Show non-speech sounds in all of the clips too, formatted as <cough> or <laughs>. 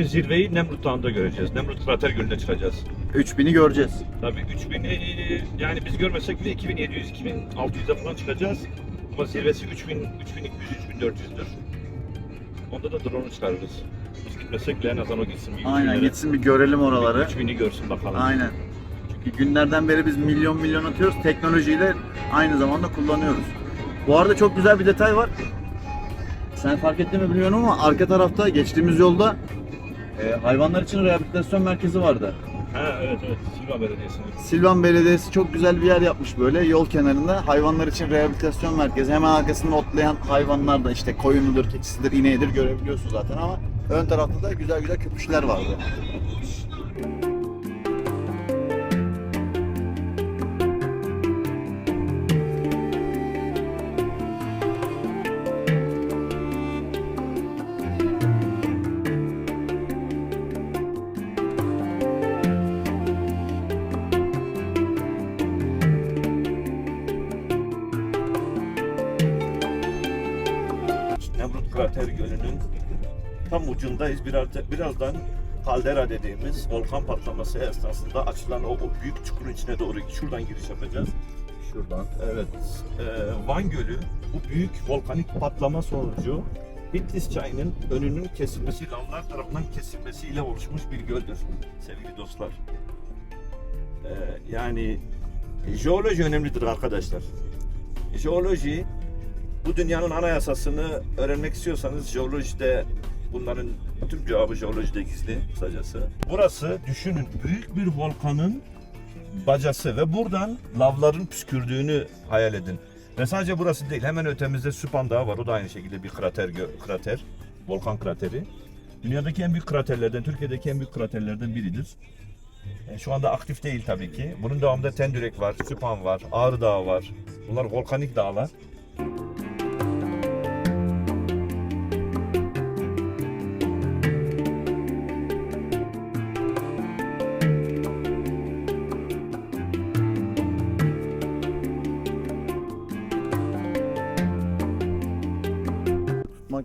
zirveyi Nemrut Dağı'nda göreceğiz. Nemrut Krater Gölü'ne çıkacağız. 3000'i göreceğiz. Tabii 3000 e, yani biz görmesek bile 2700 2600'e falan çıkacağız. Ama zirvesi 3000 3200 3400'dür. Onda da drone çıkarırız. Biz gitmesek bile en azından o gitsin bir Aynen 3000'lere. gitsin bir görelim oraları. 3000'i görsün bakalım. Aynen. Çünkü günlerden beri biz milyon milyon atıyoruz. Teknolojiyi de aynı zamanda kullanıyoruz. Bu arada çok güzel bir detay var. Sen fark ettin mi bilmiyorum ama arka tarafta geçtiğimiz yolda e, hayvanlar için rehabilitasyon merkezi vardı. Ha evet evet. Silva Belediyesi'nin. Silvan Belediyesi çok güzel bir yer yapmış böyle yol kenarında. Hayvanlar için rehabilitasyon merkezi. Hemen arkasında otlayan hayvanlar da işte koyunudur, keçisidir, ineğidir görebiliyorsun zaten ama ön tarafta da güzel güzel köpüşler vardı. Krater Gölü'nün tam ucundayız. Biraz, birazdan kaldera dediğimiz volkan patlaması esnasında açılan o, o büyük çukurun içine doğru şuradan giriş yapacağız. Şuradan. Evet. Ee, Van Gölü bu büyük volkanik patlama sonucu Bitlis çayının önünün kesilmesi, lavlar tarafından kesilmesiyle oluşmuş bir göldür sevgili dostlar. Ee, yani jeoloji önemlidir arkadaşlar. Jeoloji bu dünyanın anayasasını öğrenmek istiyorsanız jeolojide bunların tüm cevabı jeolojide gizli kısacası. Burası düşünün büyük bir volkanın bacası ve buradan lavların püskürdüğünü hayal edin. Ve sadece burası değil hemen ötemizde Süphan Dağı var o da aynı şekilde bir krater krater volkan krateri. Dünyadaki en büyük kraterlerden Türkiye'deki en büyük kraterlerden biridir. E, şu anda aktif değil tabii ki. Bunun devamında Tendürek var, Süphan var, Ağrı Dağı var. Bunlar volkanik dağlar.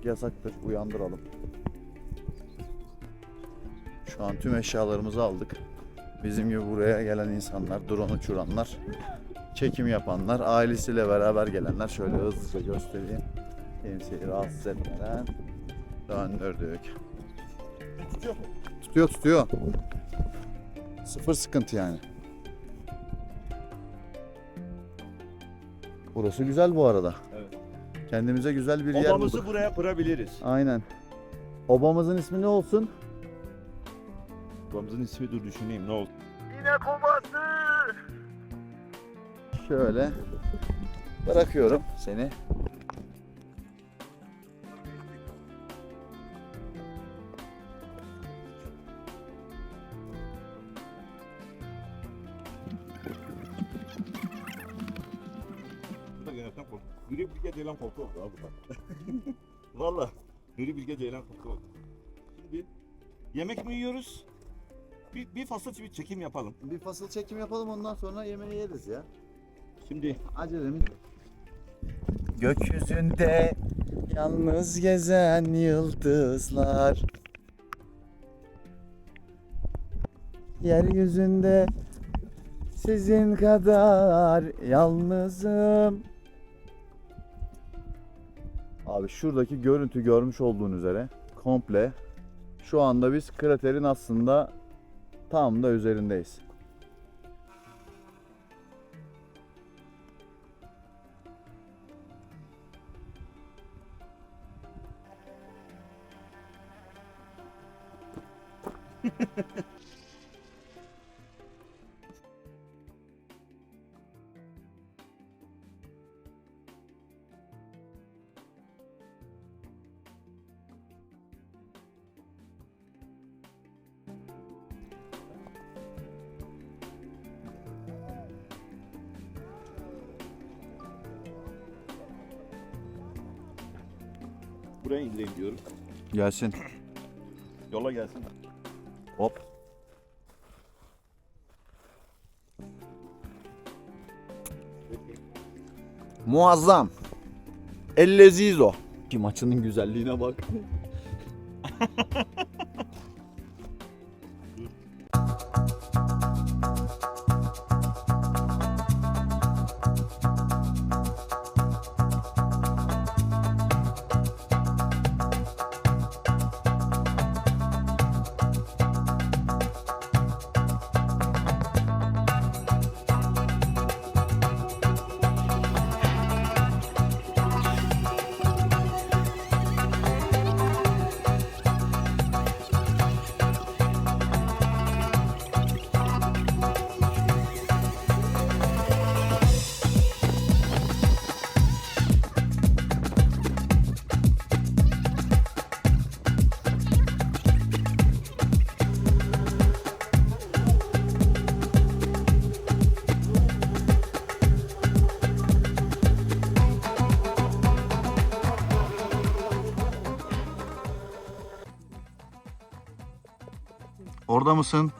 Yasaktır. Uyandıralım. Şu an tüm eşyalarımızı aldık. Bizim gibi buraya gelen insanlar, drone uçuranlar, çekim yapanlar, ailesiyle beraber gelenler şöyle hızlıca göstereyim. Kimseyi rahatsız etmeden döndürdük. Tutuyor tutuyor. Sıfır sıkıntı yani. Burası güzel bu arada. Kendimize güzel bir yer bulduk. Obamızı buraya kurabiliriz. Aynen. Obamızın ismi ne olsun? Obamızın ismi dur düşüneyim ne oldu? Şöyle bırakıyorum seni. Yöneten korku. Nuri Bilge Ceylan korku oldu abi burada. <laughs> Valla. Nuri Bilge Ceylan korku oldu. Şimdi yemek mi yiyoruz? Bir, bir fasıl bir çekim yapalım. Bir fasıl çekim yapalım ondan sonra yemeği yeriz ya. Şimdi Acelemiz. Gökyüzünde yalnız gezen yıldızlar. Yeryüzünde sizin kadar yalnızım. Abi şuradaki görüntü görmüş olduğun üzere komple şu anda biz kraterin aslında tam da üzerindeyiz. <laughs> buraya indireyim diyorum. Gelsin. Yola gelsin. Hop. Muazzam. El lezizo. Ki maçının güzelliğine bak. <laughs> orada mısın?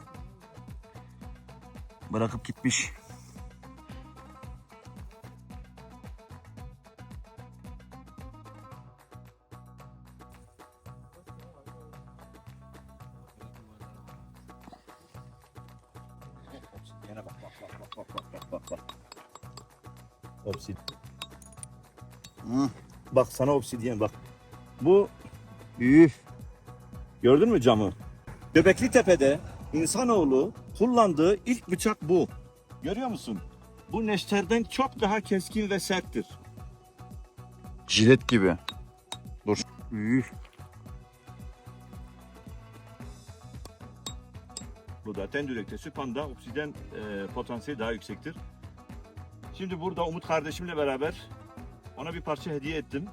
Bırakıp gitmiş. Yana bak bak bak bak bak bak bak bak. Obsid. Hı. Bak sana obsidyen bak. Bu Üf. gördün mü camı? Göbekli Tepe'de insanoğlu kullandığı ilk bıçak bu. Görüyor musun? Bu neşterden çok daha keskin ve serttir. Jilet gibi. Dur. Üf. Bu da tendürekte süpanda obsidyen e, potansiyeli daha yüksektir. Şimdi burada Umut kardeşimle beraber ona bir parça hediye ettim.